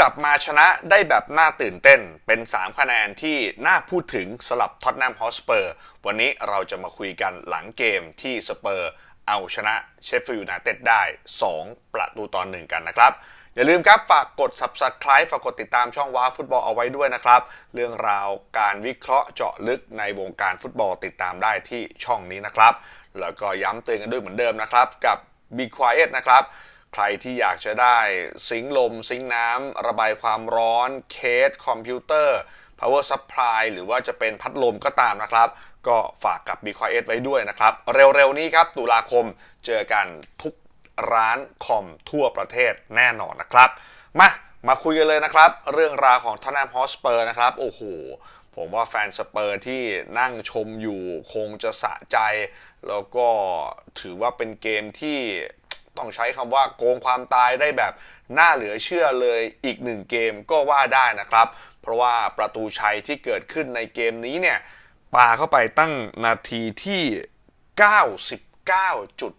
กลับมาชนะได้แบบน่าตื่นเต้น เป็น 3 คะแนนที่น่าพูดถึงสำหรับท็อตแนมฮอสเปอร์วันนี้เราจะมาคุยกันหลังเกมที่สเปอร์เอาชนะเชฟฟิลด์ยูไนเต็ดได้ 2 ประตูต่อหนึ่งกันนะครับ อย่าลืมครับฝากกด subscribe ฝากกดติดตามช่องว้าฟุตบอลเอาไว้ด้วยนะครับ เรื่องราวการวิเคราะห์เจาะลึกในวงการฟุตบอลติดตามได้ที่ช่องนี้นะครับ แล้วก็ย้ำเตือนกันด้วยเหมือนเดิมนะครับกับ Be Quiet นะครับ ใครที่อยากจะได้ซิงค์ลม ซิงค์น้ำระบายความร้อนเคสคอมพิวเตอร์ power supply หรือว่าจะเป็นพัดลมก็ตามนะครับ ก็ฝากกับ Be Quiet ไว้ด้วยนะครับ เร็วๆนี้ครับ ตุลาคมเจอกันทุกร้านคอมทั่วประเทศแน่นอนนะครับ มา มาคุยกันเลยนะครับ เรื่องราวของท o น n มฮอสเปอร์นะครับ โอ้โห ผมว่าแฟนสเปอร์ที่นั่งชมอยู่คงจะสะใจ แล้วก็ถือว่าเป็นเกมที่ ต้องใช้คำว่าโกงความตายได้แบบน่าเหลือเชื่อเลยอีกหนึ่งเกมก็ว่าได้นะครับ เพราะว่าประตูชัยที่เกิดขึ้นในเกมนี้เนี่ยปาเข้าไปตั้งนาทีที่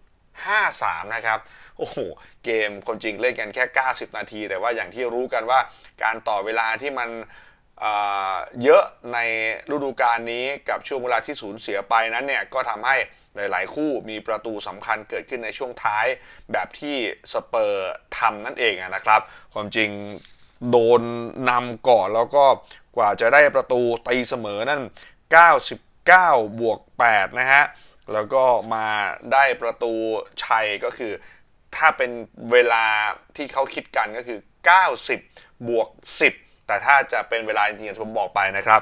99.53 นะครับโอ้โหเกมคนจริงเล่นกันแค่ 90 นาที แต่ว่าอย่างที่รู้กันว่าการต่อเวลาที่มันเเยอะในฤดูกาลนี้กับช่วงเวลาที่สูญเสียไปนั้นเนี่ยก็ทำให้ หลาย ๆ คู่มีประตูสำคัญเกิดขึ้นในช่วงท้ายแบบที่สเปอร์ทำนั่นเองนะครับ ความจริงโดนนำก่อนแล้วก็กว่าจะได้ประตูตีเสมอนั่น 99 บวก 8 นะฮะ แล้วก็มาได้ประตูชัยก็คือ ถ้าเป็นเวลาที่เขาคิดกันก็คือ 90 บวก 10 แต่ถ้าจะเป็นเวลาจริงๆผมบอกไปนะครับ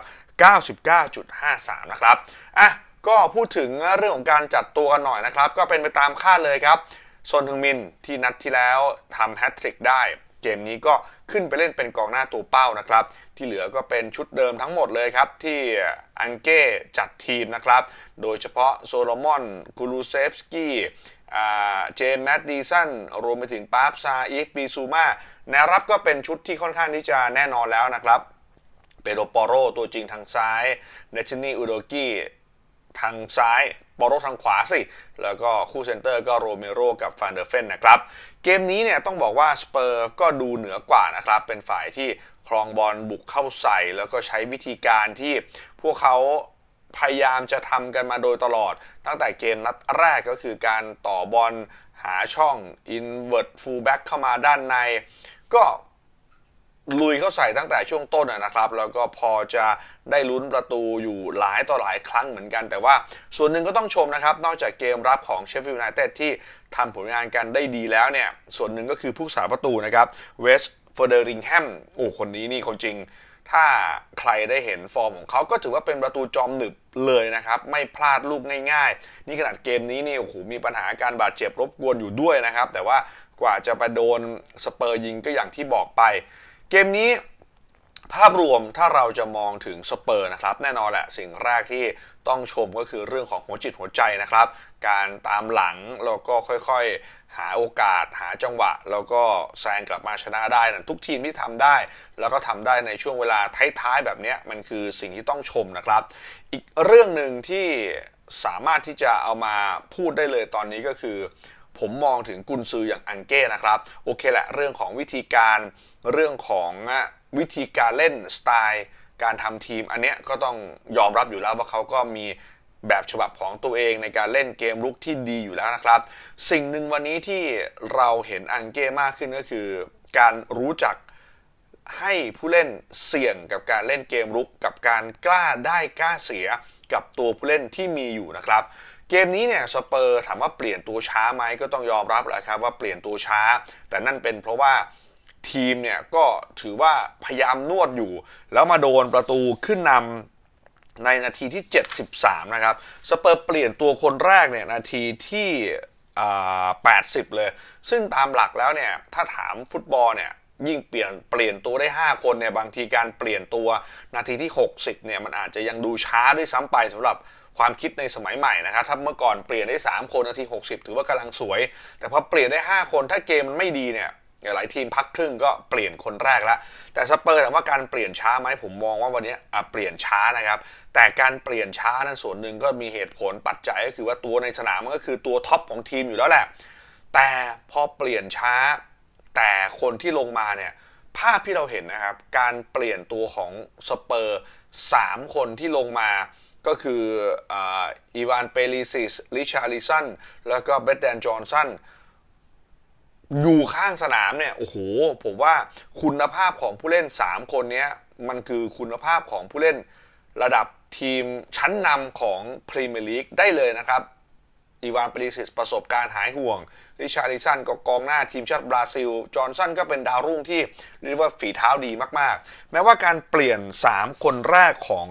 99.53 นะครับ อะ ก็พูดถึงเรื่องของการจัดตัวกันหน่อยนะครับ ก็เป็นไปตามคาดเลยครับซนฮึงมินที่นัดที่แล้วทำแฮตทริกได้ เกมนี้ก็ขึ้นไปเล่นเป็นกองหน้าตัวเป้านะครับ ที่เหลือก็เป็นชุดเดิมทั้งหมดเลยครับ ที่อังเก้จัดทีมนะครับ โดยเฉพาะโซโลมอนกูลูเซฟสกี้เจมส์แมดดีสันรวมไปถึงปาร์ฟซาอีฟบีซูมาแนวรับก็เป็นชุดที่ค่อนข้างที่จะแน่นอนแล้วนะครับเปโดปอโรตัวจริงทางซ้ายเนชินีอุโดกิ ทางซ้ายปอโรทางขวาสิ แล้วก็คู่เซนเตอร์ก็โรเมโรกับฟานเดอร์เฟนนะครับ เกมนี้เนี่ยต้องบอกว่าสเปอร์ก็ดูเหนือกว่านะครับ เป็นฝ่ายที่ครองบอลบุกเข้าใส่ แล้วก็ใช้วิธีการที่พวกเขาพยายามจะทำกันมาโดยตลอด ตั้งแต่เกมนัดแรกก็คือการต่อบอลหาช่อง invert fullback เข้ามาด้านใน ก็ ลุยเข้าใส่ตั้งแต่ช่วงต้นนะครับ แล้วก็พอจะได้ลุ้นประตูอยู่หลายต่อหลายครั้งเหมือนกัน แต่ว่าส่วนหนึ่งก็ต้องชมนะครับ นอกจากเกมรับของเชฟฟิลด์ยูไนเต็ดที่ทำผลงานกันได้ดีแล้วเนี่ย ส่วนหนึ่งก็คือผู้สาประตูนะครับเวสเฟอร์เดริงแฮมโอ้คนนี้นี่คนจริง ถ้าใครได้เห็นฟอร์มของเขาก็ถือว่าเป็นประตูจอมหนึบเลยนะครับ ไม่พลาดลูกง่ายๆ นี่ขนาดเกมนี้นี่โอ้โหมีปัญหาการบาดเจ็บรบกวนอยู่ด้วยนะครับ แต่ว่ากว่าจะไปโดนสเปอร์ยิงก็อย่างที่บอกไป เกมนี้ภาพรวมถ้าเราจะมองถึงสเปอร์นะครับ แน่นอนแหละสิ่งแรกที่ต้องชมก็คือเรื่องของหัวจิตหัวใจนะครับ การตามหลังแล้วก็ค่อยๆ หาโอกาสหาจังหวะ แล้วก็แซงกลับมาชนะได้นะทุกทีมที่ทำได้ แล้วก็ทำได้ในช่วงเวลาท้ายๆ แบบนี้มันคือสิ่งที่ต้องชมนะครับ อีกเรื่องหนึ่งที่สามารถที่จะเอามาพูดได้เลยตอนนี้ก็คือ ผมมองถึงกุนซืออย่างอังเก้นะครับ โอเคแหละเรื่องของวิธีการเรื่องของวิธีการเล่นสไตล์การทำทีม อันเนี้ยก็ต้องยอมรับอยู่แล้วว่าเขาก็มีแบบฉบับของตัวเองในการเล่นเกมลุกที่ดีอยู่แล้วนะครับ สิ่งหนึ่งวันนี้ที่เราเห็นอังเก้มากขึ้นก็คือ การรู้จักให้ผู้เล่นเสี่ยงกับการเล่นเกมรุก กับการกล้าได้กล้าเสียกับตัวผู้เล่นที่มีอยู่นะครับ เกมนี้เนี่ยสเปอร์ถามว่าเปลี่ยนตัวช้าไหมก็ต้องยอมรับแหละครับว่าเปลี่ยนตัวช้า แต่นั่นเป็นเพราะว่าทีมเนี่ยก็ถือว่าพยายามนวดอยู่ แล้วมาโดนประตูขึ้นนำในนาทีที่ 73 นะครับสเปอร์เปลี่ยนตัวคนแรกเนี่ยนาทีที่80 เลย ซึ่งตามหลักแล้วเนี่ยถ้าถามฟุตบอลเนี่ยยิ่งเปลี่ยนเปลี่ยนตัวได้ 5 คนเนี่ยบางทีการเปลี่ยนตัวนาทีที่ 60 เนี่ยมันอาจจะยังดูช้าด้วยซ้ำไปสำหรับ ความคิดในสมัยใหม่นะครับถ้าเมื่อก่อนเปลี่ยนได้ 3 คนนาที 60 ถือว่ากำลังสวย แต่พอเปลี่ยนได้ 5 คนถ้าเกมมันไม่ดีเนี่ยหลายทีมพักครึ่งก็เปลี่ยนคนแรกแล้ว แต่สเปอร์ถามว่าการเปลี่ยนช้าไหมผมมองว่าวันนี้เปลี่ยนช้านะครับ แต่การเปลี่ยนช้านั้นส่วนหนึ่งก็มีเหตุผลปัจจัยก็คือว่าตัวในสนามมันก็คือตัวท็อปของทีมอยู่แล้วแหละ แต่พอเปลี่ยนช้า แต่คนที่ลงมาเนี่ยภาพที่เราเห็นนะครับ การเปลี่ยนตัวของสเปอร์สามคนที่ลงมา ก็คืออีวานเปริซิสลิชาริสันแล้วก็เบรดแดนจอห์นสันอยู่ข้างสนามเนี่ย โอ้โห ผมว่าคุณภาพของผู้เล่น 3 คนนี้มันคือคุณภาพของผู้เล่นระดับทีมชั้นนำของพรีเมียร์ลีกได้เลยนะครับอีวานเปริซิสประสบการณ์หายห่วงริชาริสันก็กองหน้าทีมชาติบราซิล จอห์นสันก็เป็นดาวรุ่งที่เรียกว่าฝีเท้าดีมากๆ แม้ว่าการเปลี่ยน 3 คนแรกของ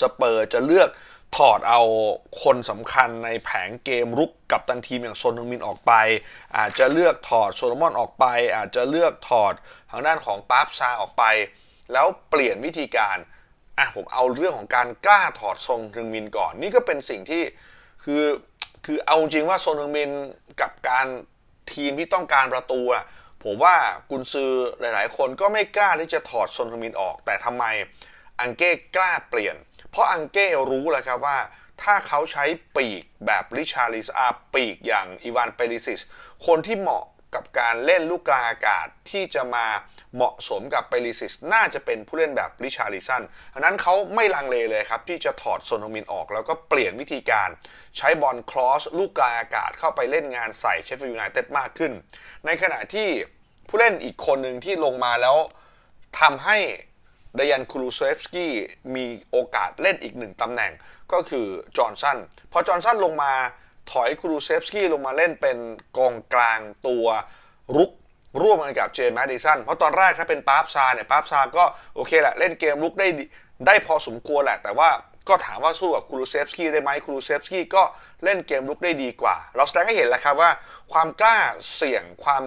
สเปอร์จะเลือกถอดเอาคนสำคัญในแผงเกมรุกกับตันทีมอย่างโซนฮึงมินออกไป อาจจะเลือกถอดโซโลมอนออกไป อาจจะเลือกถอดทางด้านของปาร์ฟซาออกไป แล้วเปลี่ยนวิธีการอะผมเอาเรื่องของการกล้าถอดทรงฮึงมินก่อน นี่ก็เป็นสิ่งที่คือคือเอาจริงว่าโซนฮึงมินกับการทีมที่ต้องการประตูอะผมว่ากุนซือหลาย ๆ คนก็ไม่กล้าที่จะถอดโซนฮึงมินออก แต่ทำไมอังเก้กล้าเปลี่ยน เพราะอังเก้รู้แล้วครับว่า ถ้าเขาใช้ปีกแบบริชาริสอาปีกอย่างอีวานเปริซิส คนที่เหมาะกับการเล่นลูกกลางอากาศที่จะมาเหมาะสมกับเปริซิส น่าจะเป็นผู้เล่นแบบริชาริสันดังนั้นเขาไม่ลังเลเลยครับ ที่จะถอดโซโนมินออก แล้วก็เปลี่ยนวิธีการ ใช้บอลครอสลูกกลางอากาศเข้าไปเล่นงานใส่เชฟฟิลด์ยูไนเต็ดมากขึ้น ในขณะที่ผู้เล่นอีกคนหนึ่งที่ลงมาแล้วทำให้ ดยันคูลูเซฟสกี้มีโอกาสเล่นอีกหนึ่งตำแหน่งก็คือจอห์นสันพอจอห์นสันลงมาถอยคูลูเซฟสกี้ลงมาเล่นเป็นกองกลางตัวรุกร่วมกันกับเจมส์แมดดิสันเพราะตอนแรกถ้าเป็นปาร์ฟซาเนี่ยปาร์ฟซาก็โอเคแหละ เล่นเกมรุกได้ได้พอสมควรแหละ แต่ว่าก็ถามว่าสู้กับคูลูเซฟสกี้ได้ไหมคูลูเซฟสกี้ก็เล่นเกมรุกได้ดีกว่า เราแสดงให้เห็นแล้วครับว่า ความกล้าเสี่ยงความ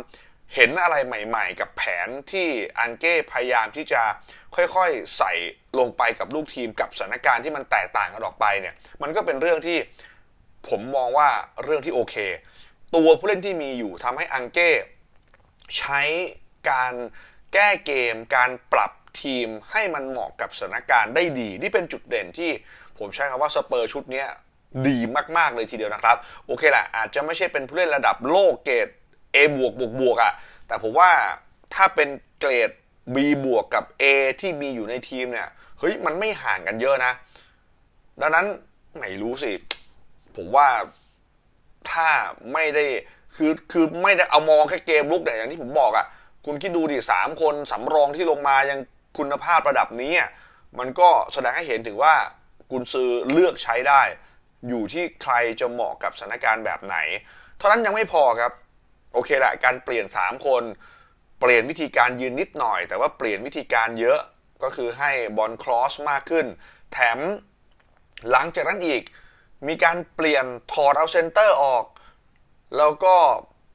เห็นอะไรใหม่ๆ กับแผนที่อังเก้พยายามที่จะค่อยๆ ใส่ลงไปกับลูกทีมกับสถานการณ์ที่มันแตกต่างกันออกไปเนี่ยมันก็เป็นเรื่องที่ผมมองว่าเรื่องที่โอเค ตัวผู้เล่นที่มีอยู่ทำให้อังเก้ใช้การแก้เกม การปรับทีมให้มันเหมาะกับสถานการณ์ได้ดี นี่เป็นจุดเด่นที่ผมใช้คำว่าสเปอร์ชุดนี้ดีมาก ๆ เลยทีเดียวนะครับ โอเคแหละอาจจะไม่ใช่เป็นผู้เล่นระดับโลกเกรด A บวกบวกบวกอะแต่ผมว่าถ้าเป็นเกรด B บวกกับ A ที่มีอยู่ในทีมเนี่ยเฮ้ยมันไม่ห่างกันเยอะนะ ดังนั้นไม่รู้สิ ผมว่าถ้าไม่ได้คือคือไม่ได้เอามองแค่เกมลุกแต่อย่างที่ผมบอกอะคุณคิดดูดิสามคนสำรองที่ลงมายังคุณภาพระดับนี้อะมันก็แสดงให้เห็นถึงว่ากุนซือเลือกใช้ได้ อยู่ที่ใครจะเหมาะกับสถานการณ์แบบไหน เท่านั้นยังไม่พอครับ โอเคแหละการเปลี่ยน 3 คน เปลี่ยนวิธีการยืนนิดหน่อย แต่ว่าเปลี่ยนวิธีการเยอะก็คือให้บอลครอสมากขึ้น แถมหลังจากนั้นอีก มีการเปลี่ยนถอดเอาเซนเตอร์ออก แล้วก็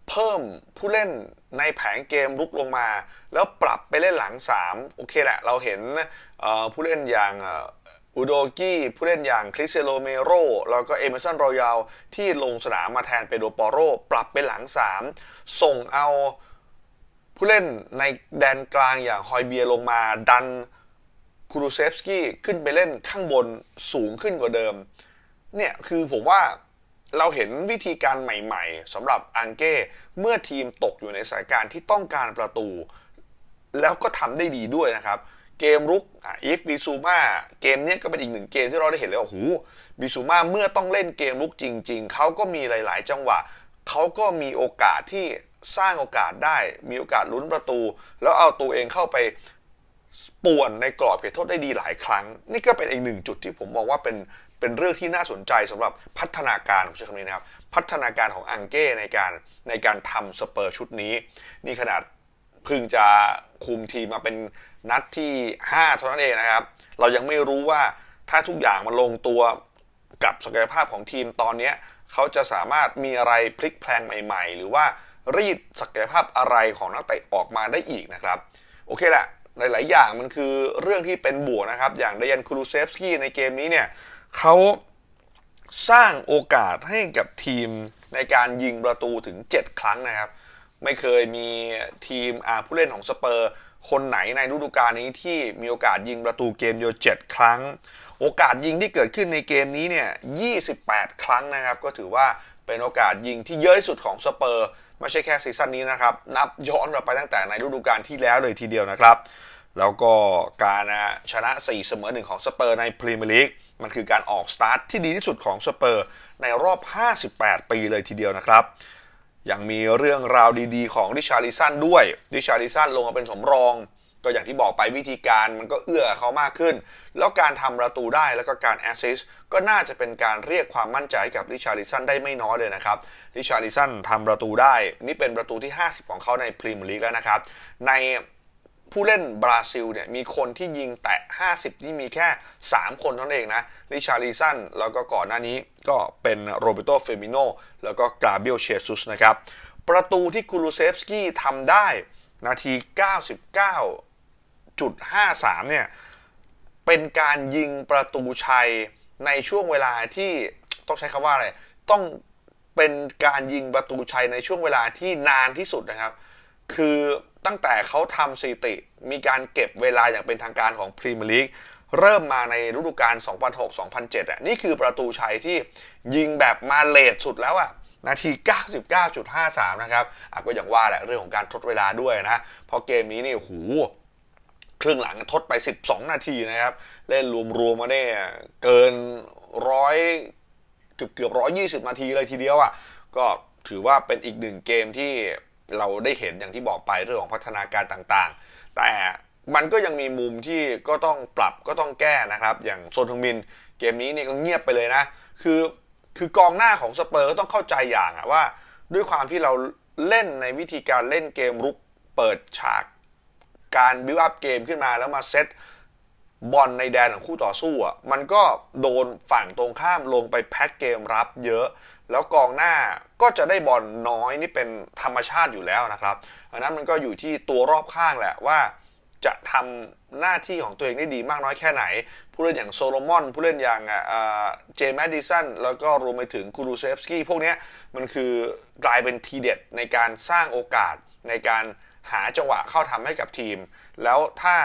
เพิ่มผู้เล่นในแผงเกมลุกลงมา แล้วปรับไปเล่นหลัง 3 โอเคแหละ เราเห็นผู้เล่นอย่าง อุโดกี้ผู้เล่นอย่างคริสเซโลเมโรแล้วก็เอเมอร์สันรอยัลที่ลงสนามมาแทนเปโดปอโร ปรับเป็นหลัง 3 ส่งเอาผู้เล่นในแดนกลางอย่างฮอยเบียลงมาดันคูรูเซฟสกี้ขึ้นไปเล่นข้างบนสูงขึ้นกว่าเดิม เนี่ยคือผมว่าเราเห็นวิธีการใหม่ๆสำหรับอังเก้เมื่อทีมตกอยู่ในสานการที่ต้องการประตู แล้วก็ทำได้ดีด้วยนะครับ เกมรุกอะอีฟบิซูมาเกมเนี้ยก็เป็นอีกหนึ่งเกมที่เราได้เห็นเลยว่าโอ้โหบิซูมาเมื่อต้องเล่นเกมรุกจริง ๆ เขาก็มีหลาย ๆ จังหวะ เขาก็มีโอกาสที่สร้างโอกาสได้ มีโอกาสลุ้นประตู แล้วเอาตัวเองเข้าไปป่วนในกรอบเขตโทษได้ดีหลายครั้ง นี่ก็เป็นอีกหนึ่งจุดที่ผมมองว่าเป็นเป็นเรื่องที่น่าสนใจสำหรับพัฒนาการผมใช้คำนี้นะครับ พัฒนาการของอังเก้ในการในการทำสเปอร์ชุดนี้ นี่ขนาด เพิ่งจะคุมทีมมาเป็นนัดที่ 5 เท่านั้นเองนะครับ เรายังไม่รู้ว่าถ้าทุกอย่างมันลงตัวกับศักยภาพของทีมตอนนี้เขาจะสามารถมีอะไรพลิกแพลงใหม่ ๆ หรือว่ารีดศักยภาพอะไรของนักเตะออกมาได้อีกนะครับ โอเคแหละหลาย ๆ อย่างมันคือเรื่องที่เป็นบวกนะครับ อย่างเดยันคูลูเซฟสกี้ในเกมนี้เนี่ยเขาสร้างโอกาสให้กับทีมในการยิงประตูถึง 7 ครั้งนะครับ ไม่เคยมีทีมผู้เล่นของสเปอร์ คนไหนในฤดูกาลนี้ที่มีโอกาสยิงประตูเกมเดียว7ครั้ง โอกาสยิงที่เกิดขึ้นในเกมนี้เนี่ย 28 ครั้งนะครับ ก็ถือว่าเป็นโอกาสยิงที่เยอะที่สุดของสเปอร์ไม่ใช่แค่ซีซั่นนี้นะครับ นับย้อนกลับไปตั้งแต่ในฤดูกาลที่แล้วเลยทีเดียวนะครับ แล้วก็การชนะ 4 เสมอ1ของสเปอร์ในพรีเมียร์ลีกมันคือการออกสตาร์ทที่ดีที่สุดของสเปอร์ในรอบ 58 ปีเลยทีเดียวนะครับ ยังมีเรื่องราวดีๆ ของดิชาริสันด้วยดิชาริสันลงมาเป็นสมรอง ก็อย่างที่บอกไปวิธีการมันก็เอื้อเขามากขึ้น แล้วการทำประตูได้แล้วก็การแอสซิสต์ก็น่าจะเป็นการเรียกความมั่นใจให้กับดิชาริสันได้ไม่น้อยเลยนะครับดิชาริสันทำประตูได้ นี่เป็นประตูที่ 50 ของเขาในพรีเมียร์ลีกแล้วนะครับใน ผู้เล่นบราซิลเนี่ยมีคนที่ยิงแตะ 50 นี่มีแค่ 3 คนเท่านั้นเองนะริชาริสันแล้วก็ก่อนหน้านี้ก็เป็นโรเบโตเฟมิโนแล้วก็กาเบียลเชซุสนะครับ ประตูที่คูลูเซฟสกี้ทำได้นาที 99.53 เนี่ย เป็นการยิงประตูชัยในช่วงเวลาที่ต้องใช้คำว่าอะไร ต้องเป็นการยิงประตูชัยในช่วงเวลาที่นานที่สุดนะครับ คือ ตั้งแต่เขาทำสถิติ มีการเก็บเวลาอย่างเป็นทางการของพรีเมียร์ลีกเริ่มมาในฤดูกาล 2006-2007อะนี่คือประตูชัยที่ยิงแบบมาเลทสุดแล้วอะนาที 99.53 นะครับอะก็อย่างว่าแหละเรื่องของการทดเวลาด้วยนะเพราะเกมนี้นี่โอ้โหครึ่งหลังทดไป 12 นาทีนะครับ เล่นรวมๆมาเนี่ยเกินร้อยเกือบเกือบร้อยยี่สิบนาทีเลยทีเดียวอะก็ถือว่าเป็นอีกหนึ่งเกมที่ เราได้เห็นอย่างที่บอกไปเรื่องของพัฒนาการต่างๆ แต่มันก็ยังมีมุมที่ก็ต้องปรับก็ต้องแก้นะครับ อย่างโซนทงมินเกมนี้นี่ก็เงียบไปเลยนะ คือคือกองหน้าของสเปอร์ก็ต้องเข้าใจอย่างอะว่า ด้วยความที่เราเล่นในวิธีการเล่นเกมรุกเปิดฉากการบิวอัพเกมขึ้นมาแล้วมาเซต บอลในแดนของคู่ต่อสู้อะมันก็โดนฝั่งตรงข้ามลงไปแพ็กเกมรับเยอะ แล้วกองหน้าก็จะได้บอลน้อยนี่เป็นธรรมชาติอยู่แล้วนะครับอันนั้นมันก็อยู่ที่ตัวรอบข้างแหละว่า จะทำหน้าที่ของตัวเองได้ดีมากน้อยแค่ไหน ผู้เล่นอย่างโซโลมอน ผู้เล่นอย่างเจมส์แมดดิสันแล้วก็รวมไปถึงคูรูเซฟสกี้พวกนี้มันคือกลายเป็นทีเด็ดในการสร้างโอกาสในการหาจังหวะเข้าทำให้กับทีม แล้วถ้า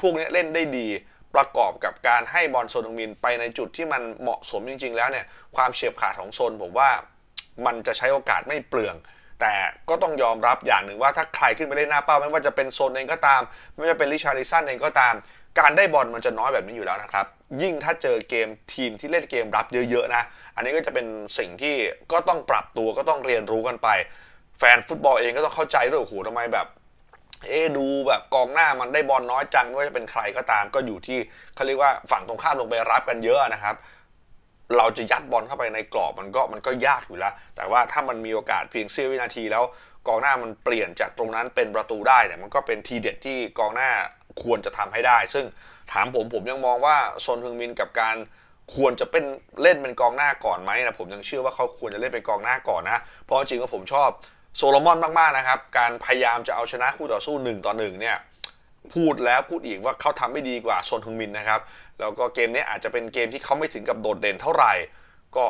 พวกนี้เล่นได้ดี ประกอบกับการให้บอลโซนงมินไปในจุดที่มันเหมาะสมจริง ๆ แล้วเนี่ยความเฉียบขาดของโซนผมว่ามันจะใช้โอกาสไม่เปลือง แต่ก็ต้องยอมรับอย่างหนึ่งว่าถ้าใครขึ้นไปเล่นหน้าเป้าไม่ว่าจะเป็นโซนเองก็ตาม ไม่ว่าจะเป็นลิชาริสันเองก็ตาม การได้บอลมันจะน้อยแบบนี้อยู่แล้วนะครับ ยิ่งถ้าเจอเกมทีมที่เล่นเกมรับเยอะๆนะ อันนี้ก็จะเป็นสิ่งที่ก็ต้องปรับตัวก็ต้องเรียนรู้กันไป แฟนฟุตบอลเองก็ต้องเข้าใจด้วยโอ้โหทำไมแบบ เอ๊ดูแบบกองหน้ามันได้บอลน้อยจังไม่ว่าจะเป็นใครก็ตามก็อยู่ที่เขาเรียกว่าฝั่งตรงข้ามลงไปรับกันเยอะนะครับ เราจะยัดบอลเข้าไปในกรอบมันก็มันก็ยากอยู่แล้ว แต่ว่าถ้ามันมีโอกาสเพียงเสี้ยววินาทีแล้วกองหน้ามันเปลี่ยนจากตรงนั้นเป็นประตูได้เนี่ยมันก็เป็นทีเด็ดที่กองหน้าควรจะทำให้ได้ ซึ่งถามผมผมยังมองว่าซนฮึงมินกับการควรจะเป็นเล่นเป็นกองหน้าก่อนไหมนะผมยังเชื่อว่าเขาควรจะเล่นเป็นกองหน้าก่อนนะ เพราะจริงๆก็ผมชอบ โซโลมอนมากๆนะครับ การพยายามจะเอาชนะคู่ต่อสู้1ต่อ1เนี่ยพูดแล้วพูดอีกว่าเขาทำไม่ดีกว่าโซนฮึงมินนะครับ แล้วก็เกมนี้อาจจะเป็นเกมที่เขาไม่ถึงกับโดดเด่นเท่าไหร่ ก็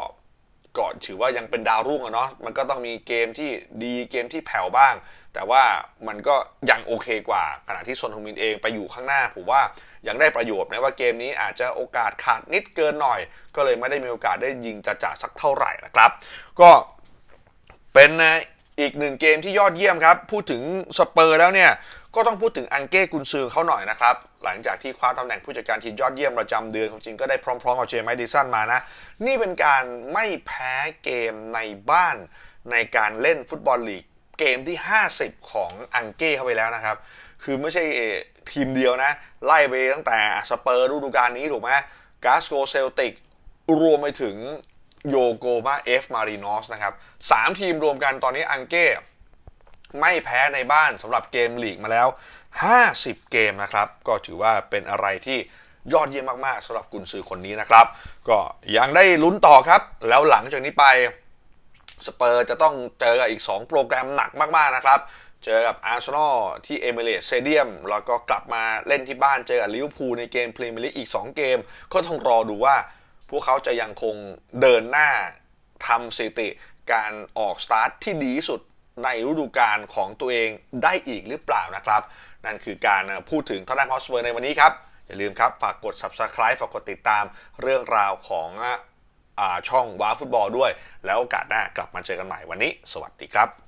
ก็ถือว่ายังเป็นดาวรุ่งอะเนาะมันก็ต้องมีเกมที่ดีเกมที่แผ่วบ้าง แต่ว่ามันก็ยังโอเคกว่า ขณะที่ซนฮึงมินเองไปอยู่ข้างหน้าผมว่ายังได้ประโยชน์นะว่าเกมนี้อาจจะโอกาสขาดนิดเกินหน่อย ก็เลยไม่ได้มีโอกาสได้ยิงจะจ่าสักเท่าไหร่นะครับ ก็เป็น อีกหนึ่งเกมที่ยอดเยี่ยมครับ พูดถึงสเปอร์แล้วเนี่ย ก็ต้องพูดถึงอังเก้กุนซือเขาหน่อยนะครับ หลังจากที่คว้าตำแหน่งผู้จัดการทีมยอดเยี่ยมประจำเดือนของจริงก็ได้พร้อมๆกับเจมส์แมดิสันมานะ นี่เป็นการไม่แพ้เกมในบ้านในการเล่นฟุตบอลลีกเกมที่ 50 ของอังเก้เข้าไปแล้วนะครับ คือไม่ใช่ทีมเดียวนะ ไล่ไปตั้งแต่สเปอร์ฤดูกาลนี้ถูกไหมกาสโกเซลติกรวมไปถึง โยโกมาเอฟมารีนอสนะครับสามทีมรวมกันตอนนี้อังเก้ไม่แพ้ในบ้านสำหรับเกมลีกมาแล้ว 50 เกมนะครับ ก็ถือว่าเป็นอะไรที่ยอดเยี่ยมมากๆสำหรับกุนซือคนนี้นะครับ ก็ยังได้ลุ้นต่อครับ แล้วหลังจากนี้ไปสเปอร์จะต้องเจอกับอีก 2 โปรแกรมหนักมากๆนะครับ เจอกับอาร์เซนอลที่เอมิเรตสเตเดียมแล้วก็กลับมาเล่นที่บ้านเจอกับลิเวอร์พูลในเกมพรีเมียร์ลีกอีก 2 เกม ก็ต้องรอดูว่า พวกเขาจะยังคงเดินหน้าทำสถิติการออกสตาร์ทที่ดีที่สุดในฤดูกาลของตัวเองได้อีกหรือเปล่านะครับ นั่นคือการพูดถึงท็อตแนมฮอสเปอร์ในวันนี้ครับ อย่าลืมครับ ฝากกด Subscribe ฝากกดติดตามเรื่องราวของอช่องว้าฟุตบอลด้วย แล้วโอกาสหน้ากลับมาเจอกันใหม่วันนี้ สวัสดีครับ